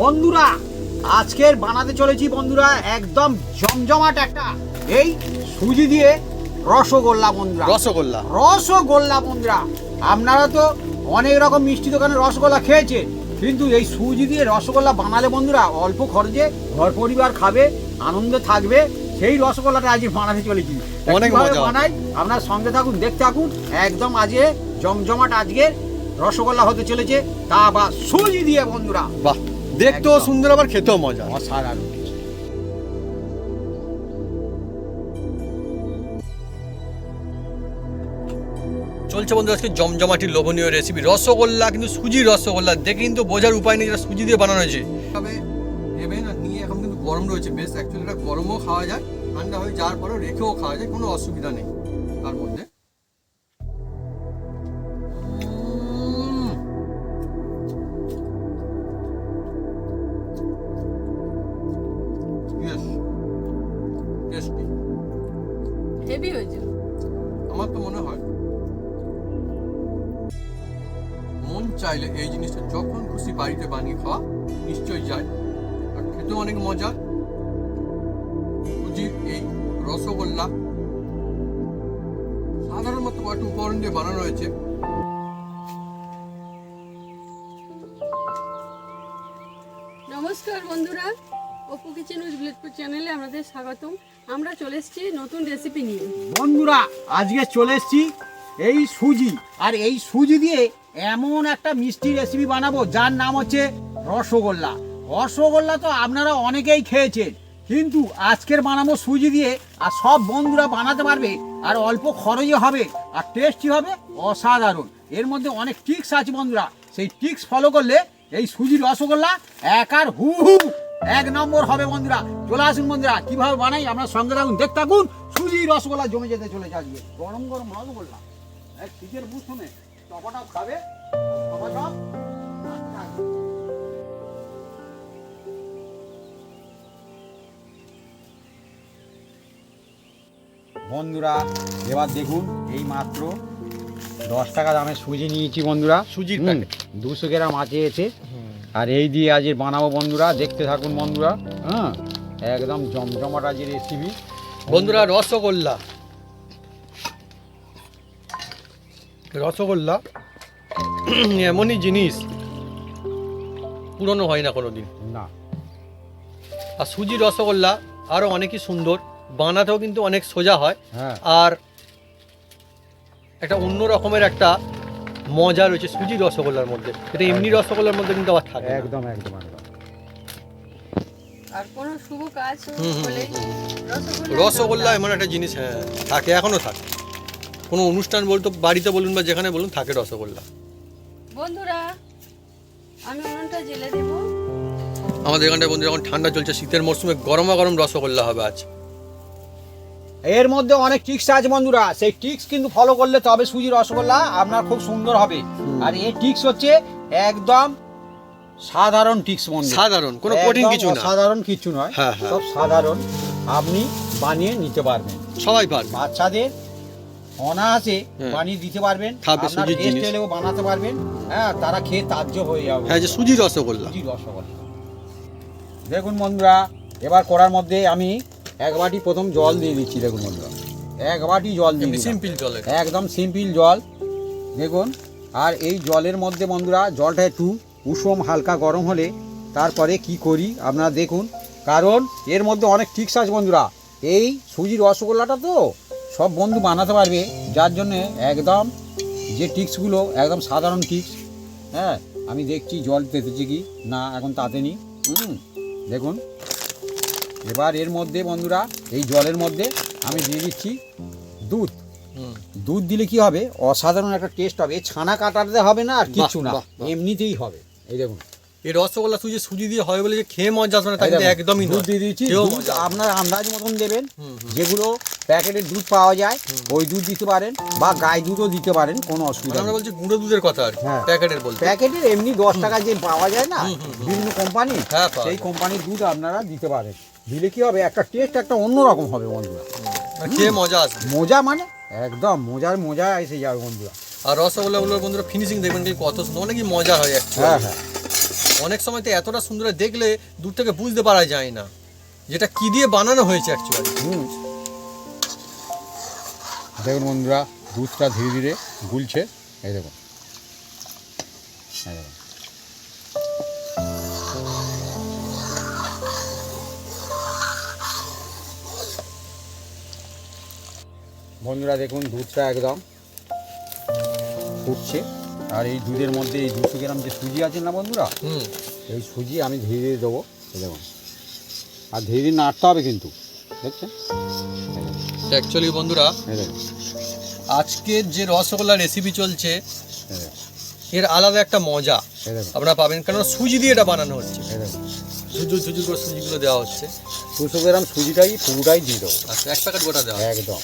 বন্ধুরা আজকের বানাতে চলেছি বন্ধুরা একদম জমজমাট একটা এই সুজি দিয়ে রসগোল্লা বন্ধুরা। রসগোল্লা। রসগোল্লা বন্ধুরা। আপনারা তো অনেক রকম মিষ্টি দোকানে রসগোল্লা খেয়েছেন কিন্তু এই সুজি দিয়ে রসগোল্লা বানালে বন্ধুরা অল্প খরচে ঘর পরিবার খাবে আনন্দে থাকবে সেই রসগোল্লাটা আজ বানাতে চলেছি। অনেক বানাই? আপনার সঙ্গে থাকুন দেখতে থাকুন একদম আজকে জমজমাট আজকে রসগোল্লা হতে চলেছে তা বা সুজি দিয়ে বন্ধুরা। বাহ। দেখতেও সুন্দর আবার খেতেও মজা। অসাধারণ। চলছে বন্ধু আজকে জমজমাটি লোভনীয় রেসিপি রসগোল্লা কিন্তু সুজির রসগোল্লা। দেখে কিন্তু বোঝার উপায় নেই যেটা সুজি দিয়ে বানানো হয়েছে। তবে নেবেন আর নিয়ে এখন কিন্তু গরম রয়েছে। বেশ অ্যাকচুয়ালি এটা গরমও খাওয়া যায় ঠান্ডা হয়ে যাওয়ার পরেও রেখেও খাওয়া যায় কোনো অসুবিধা নেই। হেভি হয়েছে আমার তো মনে হয় মন চাইলে এই জিনিসটা যখন খুশি বাড়িতে বানিয়ে খাওয়া নিশ্চয়ই যায়। আর খেতেও অনেক মজা। সুজির এই রসগোল্লা সাধারণত কয়েকটা উপকরণ দিয়ে বানানো হয়েছে। নমস্কার বন্ধুরা। অপু কিচেন উইথ বিলেটপুর চ্যানেলে আমাদের স্বাগতম। আমরা চলে এসেছি নতুন রেসিপি নিয়ে। বন্ধুরা, আজকে চলে এসেছি এই সুজি। আর এই সুজি দিয়ে এমন একটা মিষ্টি রেসিপি বানাবো, যার নাম হচ্ছে রসগোল্লা। রসগোল্লা তো আপনারা অনেকেই খেয়েছেন, কিন্তু আজকের বানাবো সুজি দিয়ে, আর সব বন্ধুরা বানাতে পারবে, আর অল্প খরচে হবে, আর টেস্টি হবে, অসাধারণ। এর মধ্যে অনেক টিক্স আছে বন্ধুরা। সেই টিক্স ফলো করলে এই সুজির রসগোল্লা এক আর হু হু এক নম্বর হবে বন্ধুরা চলে আসুন বন্ধুরা কীভাবে বানাই? আমরা সঙ্গে থাকুন দেখতে থাকুন সুজি রসগোল্লা জমে যেতে চলে আজকে। গরম গরম রসগোল্লা এক শীতের মৌসুমে টপাটপ খাবে? টপাটপ বন্ধুরা এবার দেখুন এই মাত্র দশ টাকা দামের সুজি নিয়েছি বন্ধুরা। সুজির দুশো গ্রাম আছে এতে। আর এই দিয়ে আজ বানাবো বন্ধুরা দেখতে থাকুন বন্ধুরা হ্যাঁ? একদম জমজমাট আজ রেসিপি বন্ধুরা রসগোল্লা। রসগোল্লা এমনই জিনিস পুরনো হয় না কোনো দিন না। আর সুজি রসগোল্লা আরও অনেকই সুন্দর বানাতেও কিন্তু অনেক সোজা হয়। হ্যাঁ। আর একটা অন্য রকমের একটা মজা রয়েছে সুজি রসগোল্লার মধ্যে। এটা এমনি রসগোল্লার মধ্যে কিন্তু আবার থাকে একদম একদম একদম। আর কোনো শুভ কাজ হুম, হুম, হলে রসগোল্লা রসগোল্লা এমন একটা জিনিস হ্যাঁ থাকে এখনও থাকে। কোনো অনুষ্ঠান বলতো বাড়িতে বলুন বা যেখানে বলুন থাকে রসগোল্লা। বন্ধুরা আমি উনুনটা জেলে দেবো। আমাদের এখানটায় বন্ধু যখন ঠান্ডা চলছে শীতের মরশুমে গরমা গরম রসগোল্লা হবে আজ। এর মধ্যে অনেক টিক্স আছে বন্ধুরা। সেই টিক্স কিন্তু ফলো করলে তবে সুজি রসগোল্লা আপনার খুব সুন্দর হবে। আর এই টিক্স হচ্ছে একদম সাধারণ টিক্স বন্ধু সাধারণ কোনো কঠিন কিছু না। সাধারণ কিছু নয়। হ্যাঁ, হ্যাঁ। সব সাধারণ আপনি বানিয়ে নিতে পারবেন। সবাই পারবে। বাচ্চাদের অনায়াসে হ্যাঁ। বানিয়ে দিতে পারবেন। আপনার জিনিস। এলেও বানাতে পারবেন। হ্যাঁ তারা খেয়ে তাজ্য হয়ে যাবে। হ্যাঁ যে সুজি রসগোল্লা। সুজি রসগোল্লা। দেখুন বন্ধুরা এবার করার মধ্যে আমি এক বাটি প্রথম জল দিয়ে দিচ্ছি দেখুন বন্ধুরা। এক বাটি জল দিয়ে সিম্পল জল একদম সিম্পল জল। দেখুন আর এই জলের মধ্যে বন্ধুরা জলটা একটু উষম হালকা গরম হলে তারপরে কি করি আপনারা দেখুন। কারণ এর মধ্যে অনেক টিক্স আছে বন্ধুরা। এই সুজির রসগোল্লাটা তো সব বন্ধু বানাতে পারবে যার জন্য একদম যে টিক্সগুলো একদম সাধারণ টিক্স হ্যাঁ আমি দেখছি জল পেতেছি কি? না এখন তাতে নি হুম দেখুন। এবার এর মধ্যে বন্ধুরা এই জলের মধ্যে আমি দিয়ে দিচ্ছি দুধ। দুধ দিলে কি হবে? অসাধারণ একটা টেস্ট হবে। ছানা কাটাতে হবে না আর কিছু না। এমনিতেই হবে। এই দেখুন। এই রসগোল্লা সুজি সুজি দিয়ে হয় বলে যে খেয়ে মজা আসবে না তা এই কিন্তু দেখুন, একদমই দুধ দিয়ে দিয়েছি। আপনার আন্দাজ মতন দেবেন। যেগুলো প্যাকেটের দুধ পাওয়া যায় ওই দুধ দিতে পারেন বা গায়ে দুধও দিতে পারেন কোনো মানে অসুবিধা আমরা নেই। বলছি গুঁড়ো দুধের কথা আর হ্যাঁ। প্যাকেটের বলতে। প্যাকেটের এমনি দশ টাকা যে পাওয়া যায় না। বিভিন্ন কোম্পানি হ্যাঁ, সেই কোম্পানির দুধ আপনারা দিতে পারেন। দিলে কি হবে একটা টেস্ট একটা অন্যরকম হবে বন্ধুরা। মানে খেয়ে মজা আসবে। মজা মানে একদম মজার মজা এসে যাবে বন্ধুরা। আর রসগোল্লাগুলোর বন্ধুরা ফিনিশিং দেখবেন কি কত সুন্দর অনেকই মজা হয়। হ্যাঁ হ্যাঁ। অনেক সময় তো এতটা সুন্দর দেখলে দূর থেকে বুঝতে পারা যায় না যেটা কি দিয়ে বানানো হয়েছে অ্যাকচুয়ালি হুম। দেখুন বন্ধুরা দুধটা ধীরে ধীরে গুলছে। এই দেখুন। এই দেখুন। বন্ধুরা দেখুন দুধটা একদম ফুটছে। আর এই দুধের মধ্যে এই দুশো গ্রাম যে সুজি আছে না বন্ধুরা এই সুজি আমি ধীরে ধীরে দেবো। দেখুন। আর ধীরে ধীরে নাড়তে হবে কিন্তু দেখছেন? অ্যাকচুয়ালি বন্ধুরা আজকের যে রসগোল্লা রেসিপি চলছে এর আলাদা একটা মজা। আপনারা পাবেন কারণ সুজি দিয়ে এটা বানানো হচ্ছে। করে সুজিগুলো দেওয়া হচ্ছে। দুশো গ্রাম সুজিটাই পুরোটাই দিয়ে দেবো। আচ্ছা এক প্যাকেট গোটা দেওয়া একদম।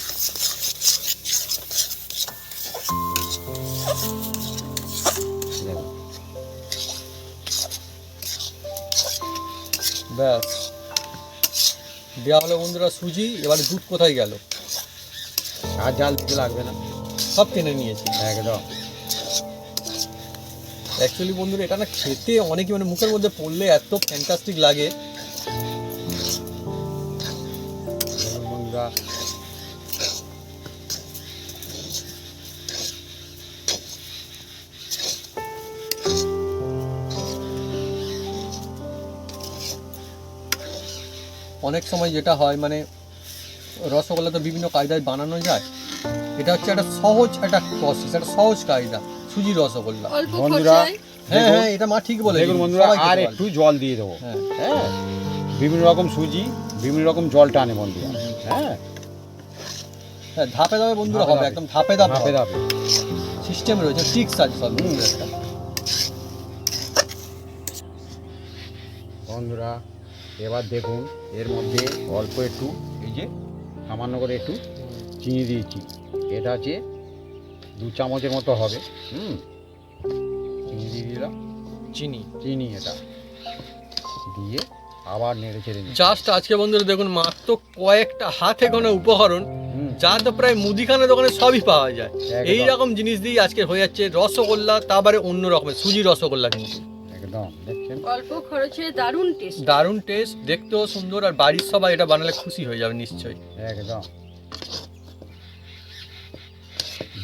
ব্যাস। দেওয়া হলো বন্ধুরা সুজি এবারে দুধ কোথায় গেল? আর জাল দিতে লাগবে না। সব কিনে নিয়েছি। একদম। অ্যাকচুয়ালি বন্ধুরা এটা না খেতে অনেকই মানে মুখের মধ্যে পড়লে এত ফ্যান্টাস্টিক লাগে। বন্ধুরা। অনেক সময় যেটা হয় মানে রসগোল্লা তো বিভিন্ন কায়দায় বানানো যায় এটা হচ্ছে একটা সহজ একটা প্রসেস একটা সহজ কায়দা সুজি রসগোল্লা। বন্ধুরা, হ্যাঁ হ্যাঁ এটা মা ঠিক বলে দেখুন বন্ধুরা আর একটু জল দিয়ে দেবো। হ্যাঁ হ্যাঁ। বিভিন্ন রকম সুজি বিভিন্ন রকম জল টানে বন্ধুরা। হ্যাঁ। হ্যাঁ ধাপে ধাপে বন্ধুরা হবে একদম ধাপে ধাপে ধাপে ধাপে। সিস্টেম রয়েছে ট্রিক্স আছে সব বন্ধুরা এবার দেখুন এর মধ্যে অল্প একটু এই যে সামান্য করে একটু চিনি দিয়েছি। এটা আছে দু চামচের মতো হবে। হুম? চিনি দিয়ে দিলাম। চিনি। চিনি এটা। দিয়ে আবার নেড়ে চেড়ে নিই জাস্ট আজকে বন্ধুরা দেখুন মাত্র কয়েকটা হাতে গোনা উপকরণ যা তো প্রায় মুদিখানা দোকানে সবই পাওয়া যায়। এই রকম জিনিস দিয়ে আজকে হয়ে যাচ্ছে রসগোল্লা তারপরে অন্য রকমের সুজি রসগোল্লা কিন্তু। একদম দেখছেন? অল্প খরচে দারুণ টেস্ট দারুণ টেস্ট দেখতেও সুন্দর আর বাড়ির সবাই এটা বানালে খুশি হয়ে যাবে নিশ্চয়ই। একদম।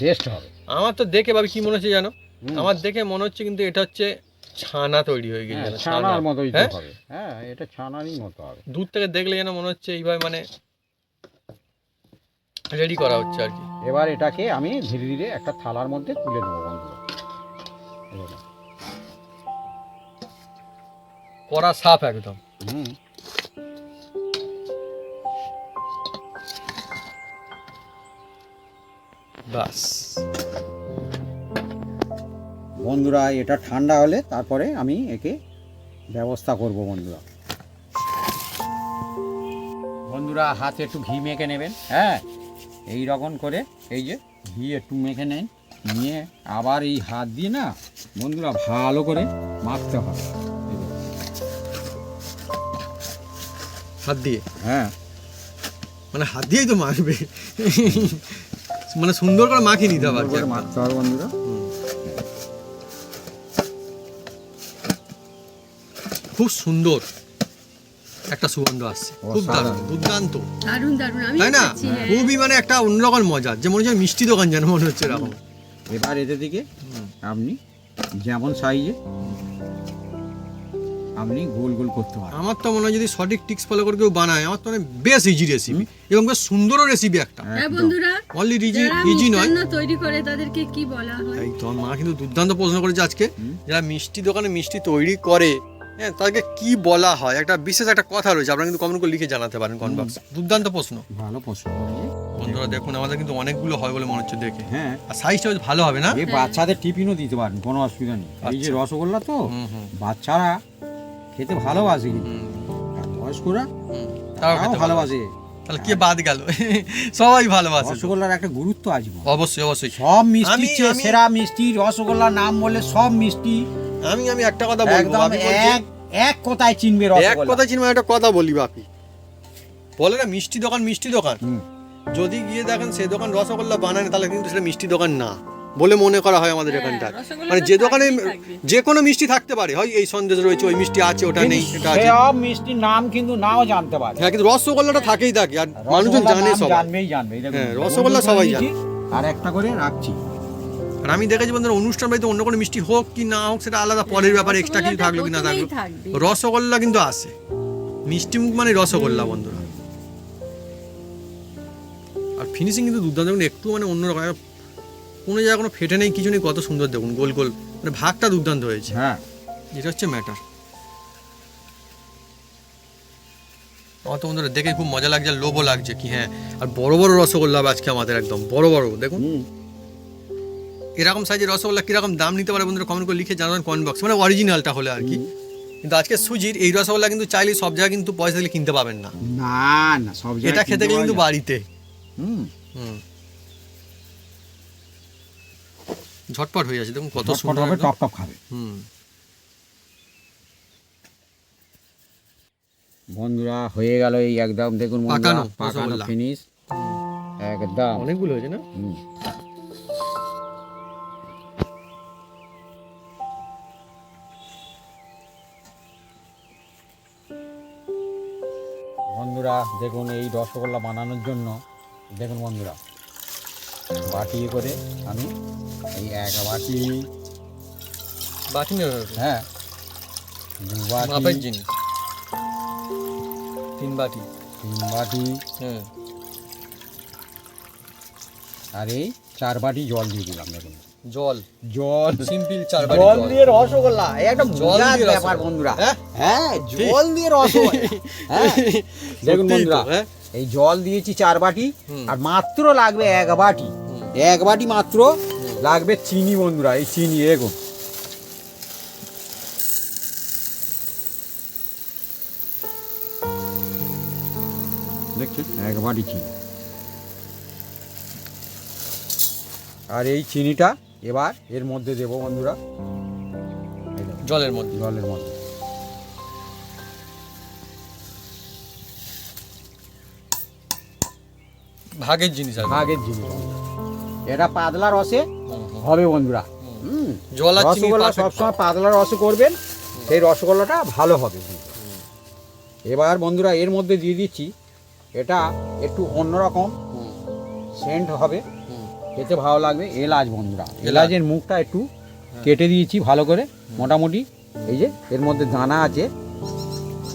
বেস্ট হবে। আমার তো দেখে ভাবি কি মনে হচ্ছে জানো? আমার দেখে মনে হচ্ছে কিন্তু এটা হচ্ছে ছানা তৈরি হয়ে গেছে হ্যাঁ, ছানার মতোই হ্যাঁ? হবে। হ্যাঁ এটা ছানারই মতো হবে। দূর থেকে দেখলে যেন মনে হচ্ছে এইভাবে মানে রেডি করা হচ্ছে আর কি। এবার এটাকে আমি ধীরে ধীরে একটা থালার মধ্যে তুলে দেবো বন্ধুরা কড়া সাফ একদম। হুম। বাস। বন্ধুরা এটা ঠান্ডা হলে তারপরে আমি একে ব্যবস্থা করব বন্ধুরা। বন্ধুরা হাতে একটু ঘি মেখে নেবেন হ্যাঁ? এই রকম করে এই যে ঘি একটু মেখে নেন নিয়ে আবার এই হাত দিয়ে না বন্ধুরা ভালো করে মাখতে হবে। হাত দিয়ে? হ্যাঁ। মানে হাত দিয়েই তো মাখবে। মানে সুন্দর করে মাখিয়ে নিতে হবে। মাখতে বন্ধুরা। খুব সুন্দর একটা সুগন্ধ আসছে। খুব দারুণ দুর্দান্ত। দারুণ দারুণ আমি তাই না? হ্যাঁ। খুবই মানে একটা অন্যরকম মজা যেমন হচ্ছে মিষ্টি দোকান যেন মনে হচ্ছে এরকম। এবার এদের দিকে আপনি যেমন সাইজে আপনি গোল গোল করতে পারেন। আমার তো মনে হয় যদি সঠিক টিক্স ফলো করে কেউ বানায় আমার তো মানে বেশ ইজি রেসিপি এবং বেশ সুন্দরও রেসিপি একটা। হ্যাঁ বন্ধুরা অনলি ইজি ইজি নয়। তৈরি করে তাদেরকে কি বলা হয়? এই তোমার মা কিন্তু দুর্দান্ত প্রশ্ন করেছে আজকে। যারা মিষ্টি দোকানে মিষ্টি তৈরি করে হ্যাঁ তাদেরকে কি বলা হয়? একটা বিশেষ একটা কথা রয়েছে আপনারা কিন্তু কমেন্ট করে লিখে জানাতে পারেন কমেন্ট বক্সে দুর্দান্ত প্রশ্ন। ভালো প্রশ্ন। বন্ধুরা দেখুন আমাদের কিন্তু অনেকগুলো হয় বলে মনে হচ্ছে দেখে। হ্যাঁ। আর সাইজটা বেশ ভালো হবে না? এই বাচ্চাদের টিফিনও দিতে পারেন কোনো অসুবিধা নেই। এই যে আচ্ছা। রসগোল্লা তো হুম হুম। বাচ্চারা খেতে ভালোবাসে কিন্তু। আর বয়স্করা। তারাও ভালোবাসে। তাহলে কে বাদ গেল? সবাই ভালোবাসে রসগোল্লার একটা গুরুত্ব আছে অবশ্যই অবশ্যই। সব মিষ্টি আমি- সেরা মিষ্টি রসগোল্লার নাম বললে সব মিষ্টি। আমি আমি একটা কথা বলব বলছে, এক এক কথায় চিনবে এক রসগোল্লা কথা চিনবে একটা কথা বলি বাপি। বলে না মিষ্টি দোকান মিষ্টি দোকান। যদি গিয়ে দেখেন সে দোকান রসগোল্লা বানায় তাহলে কিন্তু সেটা মিষ্টি দোকান না। বলে মনে করা হয় আমাদের হ্যাঁ, এখানটা মানে যে দোকানে যে কোনো মিষ্টি থাকতে পারে হয় এই সন্দেশ রয়েছে ওই মিষ্টি আছে ওটা নেই এটা আছে। সব মিষ্টির নাম কিন্তু নাও জানতে পারে। হ্যাঁ কিন্তু রসগোল্লাটা থাকেই থাকে আর মানুষজন জানে সব জানবেই জানবে হ্যাঁ, রসগোল্লা সবাই জানে। আর একটা করে রাখছি। আর আমি দেখেছি বন্ধুরা অনুষ্ঠান বাড়িতে অন্য কোনো মিষ্টি হোক কি না হোক সেটা আলাদা পরের ব্যাপারে এক্সট্রা কিছু থাকল কি না থাকল। রসগোল্লা কিন্তু আসে মিষ্টি মুখ মানে রসগোল্লা বন্ধুরা। আর ফিনিশিং কিন্তু দুর্দান্ত একটু মানে অন্যরকম কোনো জায়গায় কোনো ফেটে নেই কিছু নেই কত সুন্দর দেখুন গোল গোল মানে ভাগটা দুর্দান্ত হয়েছে। হ্যাঁ। যেটা হচ্ছে ম্যাটার আমার তো বন্ধুরা দেখে খুব মজা লাগছে লোভও লাগছে কি হ্যাঁ। আর বড় বড় রসগোল্লা আজকে আমাদের একদম বড় বড় দেখুন। এরকম সাইজের রসগোল্লা কীরকম দাম নিতে পারে বন্ধুরা কমেন্ট করে লিখে জানাবেন কমেন্ট বক্স মানে অরিজিনালটা হলে আর কি। কিন্তু আজকে সুজির এই রসগোল্লা কিন্তু চাইলে সব জায়গায় কিন্তু পয়সা দিলে কিনতে পাবেন না। না না সব জায়গায় এটা খেতে গেলে কিন্তু বাড়িতে। হুম। হুম। ঝটপট হয়ে যাচ্ছে দেখুন কত সুন্দর হবে টপ টপ খাবে। হুম। বন্ধুরা হয়ে গেল এই একদম দেখুন পাকানো, পাকানো ফিনিশ একদম। অনেকগুলো হয়েছে না? হুম। বন্ধুরা দেখুন এই রসগোল্লা বানানোর জন্য দেখুন বন্ধুরা। বাটি করে আমি এই এক বাটি নেই হ্যাঁ। দু বাটি জিনিস। তিন বাটি। তিন বাটি। হ্যাঁ আর এই চার বাটি জল দিয়ে দিলাম দেখুন। জল। জল। সিম্পল চার বাটি জল দিয়ে রসগোল্লা এই একটা জল মজার দিয়ে ব্যাপার বন্ধুরা। হ্যাঁ? হ্যাঁ জল দিয়ে রসগোল্লা। হ্যাঁ? দেখুন বন্ধুরা হ্যাঁ? এই জল দিয়েছি চার বাটি আর মাত্র লাগবে এক বাটি। এক বাটি মাত্র লাগবে চিনি বন্ধুরা এই চিনি এগো দেখছেন? এক বাটি চিনি। আর এই চিনিটা এবার এর মধ্যে দেবো বন্ধুরা। জলের মধ্যে। জলের মধ্যে। ভাগের জিনিস আর ভাগের জিনিস এটা পাতলা রসে। হবে বন্ধুরা। হুম। জল আর রসগোল্লা সবসময় পাতলা রসে করবেন সেই রসগোল্লাটা ভালো হবে। এবার বন্ধুরা এর মধ্যে দিয়ে দিচ্ছি। এটা একটু অন্যরকম সেন্ট হবে। খেতে ভালো লাগবে। এলাচ বন্ধুরা। এলাচের মুখটা একটু কেটে দিয়েছি ভালো করে মোটামুটি। এই যে এর মধ্যে দানা আছে।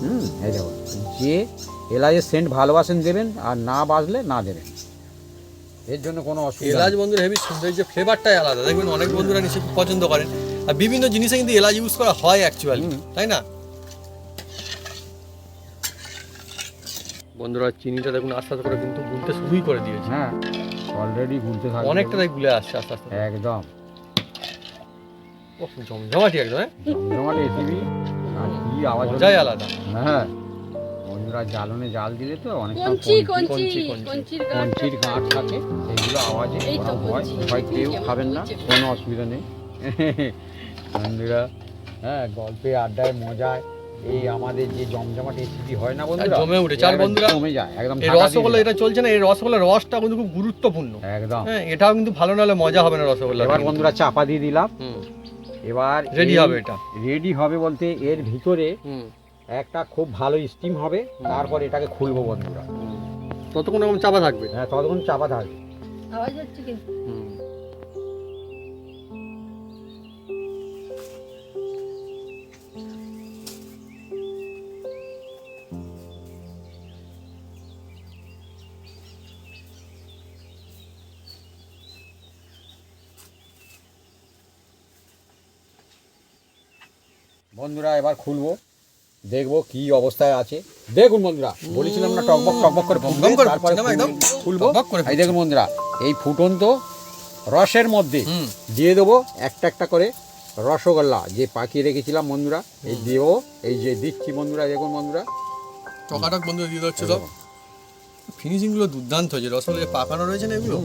হুম এই দেখো। যে এলাচের সেন্ট ভালোবাসেন দেবেন আর না বাজলে না দেবেন। এর জন্য কোনো অসুবিধা এলাচ। বন্ধুরা হেভি সুন্দর এই যে ফ্লেভারটাই আলাদা। দেখবেন অনেক বন্ধুরা নিশ্চয়ই খুব পছন্দ করেন। আর বিভিন্ন জিনিসে কিন্তু এলাচ ইউজ করা হয় অ্যাকচুয়ালি তাই না? বন্ধুরা চিনিটা দেখুন আস্তে আস্তে করে কিন্তু গুলতে শুরুই করে দিয়েছে। হ্যাঁ অলরেডি গুলতে থাকবে। অনেকটা তাই গুলে আসছে আস্তে আস্তে একদম। জমজমাটি একদম হ্যাঁ? জমজমাট রেসিপি আর কি আওয়াজ। মজাই আলাদা। হ্যাঁ। বন্ধুরা জ্বালনে জাল দিলে তো অনেক কঞ্চি কঞ্চি কঞ্চি, কঞ্চি। কঞ্চির গাঁট থাকে সেগুলো আওয়াজে হয়। কেউ খাবেন না কোনো অসুবিধা নেই। বন্ধুরা হ্যাঁ গল্পে আড্ডায় মজায় এই আমাদের যে জমজমাট রেসিপি হয় না বন্ধুরা জমে। আর একদম বন্ধুরা, জমে যায় একদম এই রসগোল্লা এটা চলছে না এই রসগোল্লা রসটা কিন্তু খুব গুরুত্বপূর্ণ। একদম। হ্যাঁ এটাও কিন্তু ভালো নাহলে মজা হবে না রসগোল্লা এবার বন্ধুরা চাপা দিয়ে দিলাম। হুম। এবার রেডি হবে এটা। রেডি হবে বলতে এর ভিতরে হুম। একটা খুব ভালো স্টিম হবে তারপর এটাকে খুলবো বন্ধুরা। ততক্ষণ এরকম চাপা থাকবে? হ্যাঁ ততক্ষণ চাপা থাকবে। আওয়াজ হচ্ছে কিন্তু বন্ধুরা এবার খুলবো। দেখব কি অবস্থায় আছে। দেখুন বন্ধুরা বলেছিলাম না টকবক টকবক করে করে তারপরে করে এই দেখুন বন্ধুরা এই ফুটন্ত রসের মধ্যে দিয়ে দেবো একটা একটা করে রসগোল্লা যে পাকিয়ে রেখেছিলাম বন্ধুরা এই দেবো এই যে দিচ্ছি বন্ধুরা দেখুন বন্ধুরা। টকাটক বন্ধু দিয়ে দিচ্ছে তো ফিনিশিংগুলো দুর্দান্ত হয়েছে রসগোল্লা যে পাকানো রয়েছে না এগুলো?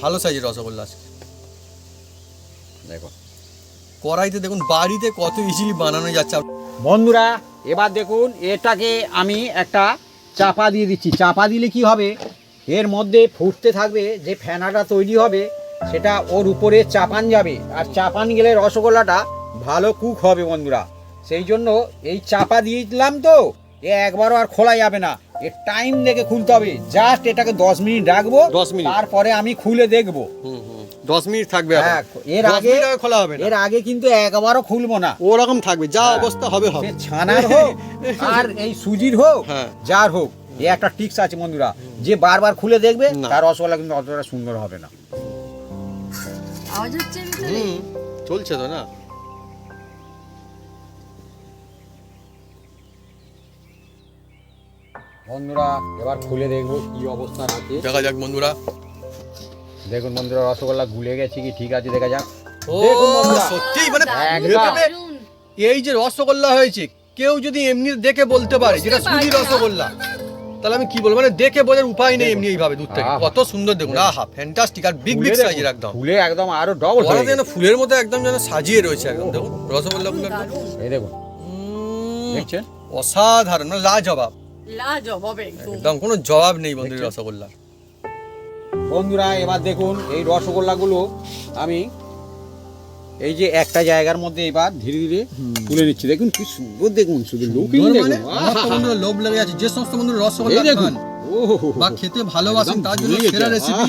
ভালো সাইজের রসগোল্লা আছে দেখো কড়াইতে দেখুন বাড়িতে কত ইজিলি বানানো যাচ্ছে। বন্ধুরা এবার দেখুন এটাকে আমি একটা চাপা দিয়ে দিচ্ছি। চাপা দিলে কি হবে? এর মধ্যে ফুটতে থাকবে যে ফেনাটা তৈরি হবে সেটা ওর উপরে চাপান যাবে। আর চাপান গেলে রসগোল্লাটা ভালো কুক হবে বন্ধুরা। সেই জন্য এই চাপা দিয়ে দিলাম তো এ একবারও আর খোলা যাবে না। এর টাইম দেখে খুলতে হবে। জাস্ট এটাকে দশ মিনিট রাখব। 10 মিনিট। তারপরে আমি খুলে দেখব। হুম হুম। দশ মিনিট থাকবে হ্যাঁ, এর আগে- খোলা হবে না। এর আগে কিন্তু একবারও খুলবো না। ওরকম থাকবে যা হ্যাঁ। অবস্থা হবে হবে। ছানার হোক আর এই সুজির হোক হ্যাঁ। যার হোক এই একটা টিক্স আছে বন্ধুরা যে বারবার খুলে দেখবে। তার রসগোল্লা কিন্তু অতটা সুন্দর হবে না। আওয়াজ হচ্ছে চলছে তো না? বন্ধুরা এবার খুলে দেখব কি অবস্থা আছে দেখা যাক বন্ধুরা। দেখুন বন্ধুরা রসগোল্লা গুলে গেছে কি? ঠিক আছে দেখা যাক। ও সত্যি মানে। এই যে রসগোল্লা হয়েছে কেউ যদি এমনি দেখে বলতে পারে যেটা সুজি রসগোল্লা তাহলে আমি কি বলব? মানে দেখে বোঝার উপায় নেই এমনি এইভাবে দূর থেকে। কত সুন্দর দেখুন। আহা ফ্যান্টাস্টিক আর বিগ বিগ সাইজের একদম। ফুলে একদম আরও ডবল ওরা যেন ফুলের মতো একদম যেন সাজিয়ে রয়েছে একদম। দেখুন রসগোল্লাগুলো একদম। এই দেখুন। দেখছেন? অসাধারণ মানে লাজবাব। লাজবাব একদম। একদম কোনো জবাব নেই বন্ধু রসগোল্লা বন্ধুরা এবার দেখুন এই রসগোল্লাগুলো আমি এই যে একটা জায়গার মধ্যে এবার ধীরে ধীরে তুলে নিচ্ছি। দেখুন কি সুন্দর দেখুন শুধু লুকিং মানে লোভ লেগে আছে যে সমস্ত বন্ধুরা রসগোল্লা দেখুন। বা খেতে ভালোবাসেন তার জন্য সেরা রেসিপি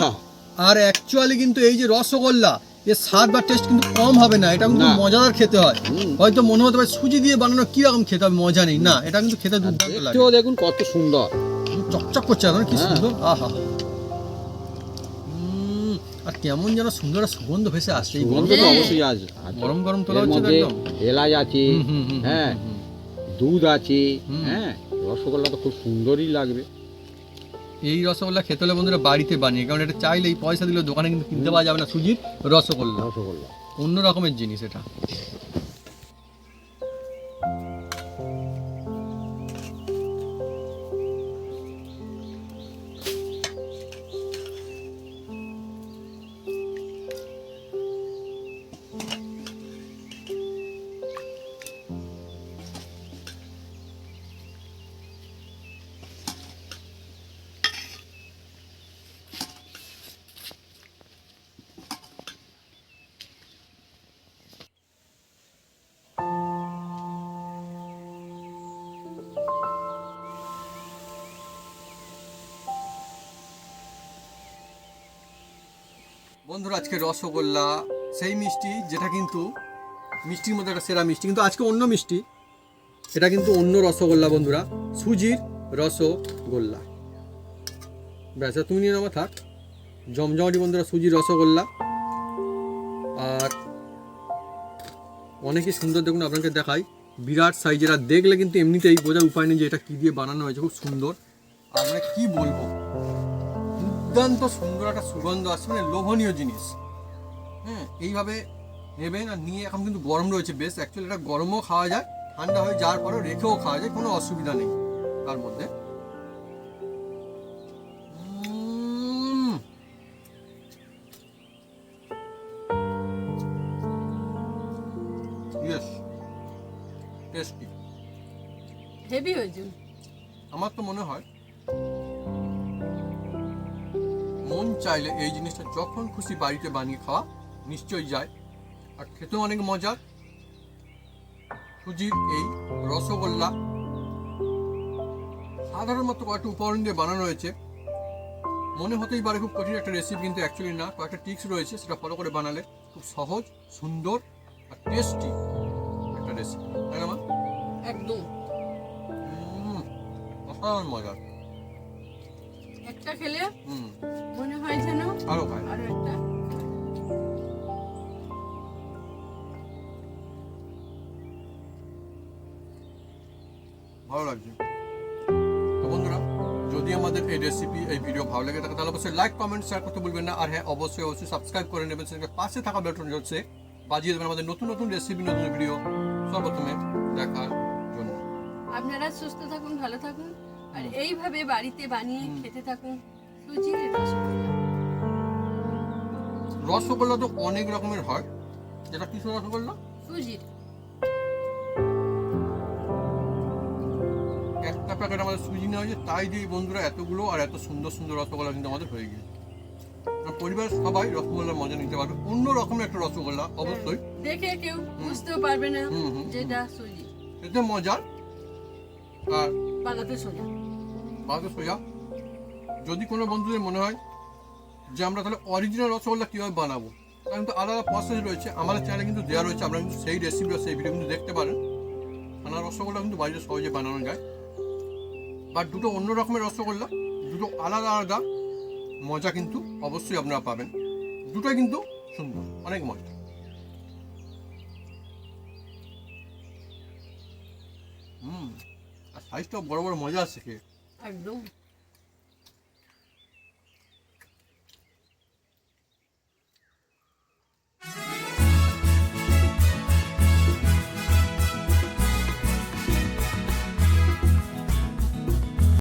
আর অ্যাকচুয়ালি কিন্তু এই যে রসগোল্লা এর স্বাদ বা টেস্ট কিন্তু কম হবে না। এটা কিন্তু। মজাদার খেতে হয়। হয়তো মনে হতে পারে সুজি দিয়ে বানানো কি রকম খেতে হবে মজা নেই। না এটা কিন্তু খেতে দুর্দান্ত লাগে। দেখুন কত সুন্দর। চকচক করছে এখন কি হ্যাঁ। সুন্দর? আহা। আর কেমন যেন সুন্দর সুগন্ধ ভেসে আসছে এই গন্ধ তো হ্যাঁ। অবশ্যই আসবে গরম গরম তোলা হচ্ছে একদম। এলাচ আছে হ্যাঁ। দুধ আছে। হ্যাঁ রসগোল্লা তো খুব সুন্দরই লাগবে। এই রসগোল্লা খেতে হলে বন্ধুরা বাড়িতে বানিয়ে কারণ এটা চাইলেই পয়সা দিলে দোকানে কিন্তু কিনতে পাওয়া যাবে না সুজির রসগোল্লা। রসগোল্লা। অন্য রকমের জিনিস এটা। বন্ধুরা, আজকে রসগোল্লা, সেই মিষ্টি, যেটা কিন্তু মিষ্টির মধ্যে একটা সেরা মিষ্টি, কিন্তু আজকে অন্য মিষ্টি। এটা কিন্তু অন্য রসগোল্লা, বন্ধুরা। সুজির রসগোল্লা। ব্যাস তুমি নিয়ে নেওয়া থাক। জমজমাটি, বন্ধুরা, সুজির রসগোল্লা। আর অনেকই সুন্দর, দেখুন আপনাকে দেখাই। বিরাট সাইজের, আর দেখলে কিন্তু এমনিতেই বোঝার উপায় নেই যে এটা কী দিয়ে বানানো হয়েছে, খুব সুন্দর। আর মানে কী বলব? দুর্দান্ত সুন্দর একটা সুগন্ধ আসছে মানে লোভনীয় জিনিস। হ্যাঁ এইভাবে নেবেন আর নিয়ে এখন কিন্তু গরম রয়েছে বেশ। অ্যাকচুয়ালি এটা গরমও খাওয়া যায়, ঠান্ডা হয়ে যাওয়ার পরেও রেখেও খাওয়া যায়, কোনো অসুবিধা নেই তার মধ্যে। চাইলে এই জিনিসটা যখন খুশি বাড়িতে বানিয়ে খাওয়া নিশ্চয়ই যায়। আর খেতেও অনেক মজার সুজির এই রসগোল্লা সাধারণত কয়েকটা উপকরণ দিয়ে বানানো হয়েছে। মনে হতেই পারে খুব কঠিন একটা রেসিপি কিন্তু অ্যাকচুয়ালি না। কয়েকটা টিক্স রয়েছে সেটা ফলো করে বানালে খুব সহজ সুন্দর আর টেস্টি একটা রেসিপি তাই না মা? একদম। অসাধারণ মজার একটা খেলে মনে হয় যেন আরও আরও একটা। ভালো লাগছে। তো বন্ধুরা যদি আমাদের এই রেসিপি এই ভিডিও ভালো লাগে থাকে তাহলে অবশ্যই লাইক কমেন্ট শেয়ার করতে ভুলবেন না। আর হ্যাঁ অবশ্যই অবশ্যই সাবস্ক্রাইব করে নেবেন। সেটাকে পাশে থাকা বেলটন হচ্ছে বাজিয়ে দেবেন আমাদের নতুন নতুন রেসিপি নতুন ভিডিও সর্বপ্রথমে দেখার জন্য। আপনারা সুস্থ থাকুন ভালো থাকুন। আর এইভাবে বাড়িতে বানিয়ে খেতে থাকুন। সুজির রসগোল্লা। তো অনেক রকমের হয়। যেটা কিছু রসগোল্লা? সুজির একটা প্যাকেট আমাদের সুজি নেওয়া হয়েছে তাই দিয়ে বন্ধুরা এতগুলো আর এত সুন্দর সুন্দর রসগোল্লা কিন্তু আমাদের হয়ে আর পরিবারের সবাই রসগোল্লার মজা নিতে পারবে। অন্য রকমের একটা রসগোল্লা অবশ্যই। দেখে কেউ বুঝতেও পারবে না যেটা সুজি এতে মজার। আর বানাতে সোজা। বাদ সোজা। যদি কোনো বন্ধুদের মনে হয় যে আমরা তাহলে অরিজিনাল রসগোল্লা কীভাবে বানাবো, তার কিন্তু আলাদা প্রসেস রয়েছে। আমাদের চ্যানেলে কিন্তু দেওয়া রয়েছে, আপনারা কিন্তু সেই রেসিপি সেই ভিডিও কিন্তু দেখতে পারেন। ছানা রসগোল্লা কিন্তু বাড়িতে সহজে বানানো যায়। বা দুটো অন্য রকমের রসগোল্লা, দুটো আলাদা আলাদা মজা কিন্তু অবশ্যই আপনারা পাবেন। দুটোই কিন্তু সুন্দর, অনেক মজা। হুম, আর সাইজটাও বড় বড় মজা আছে খেয়ে। একদম Yeah.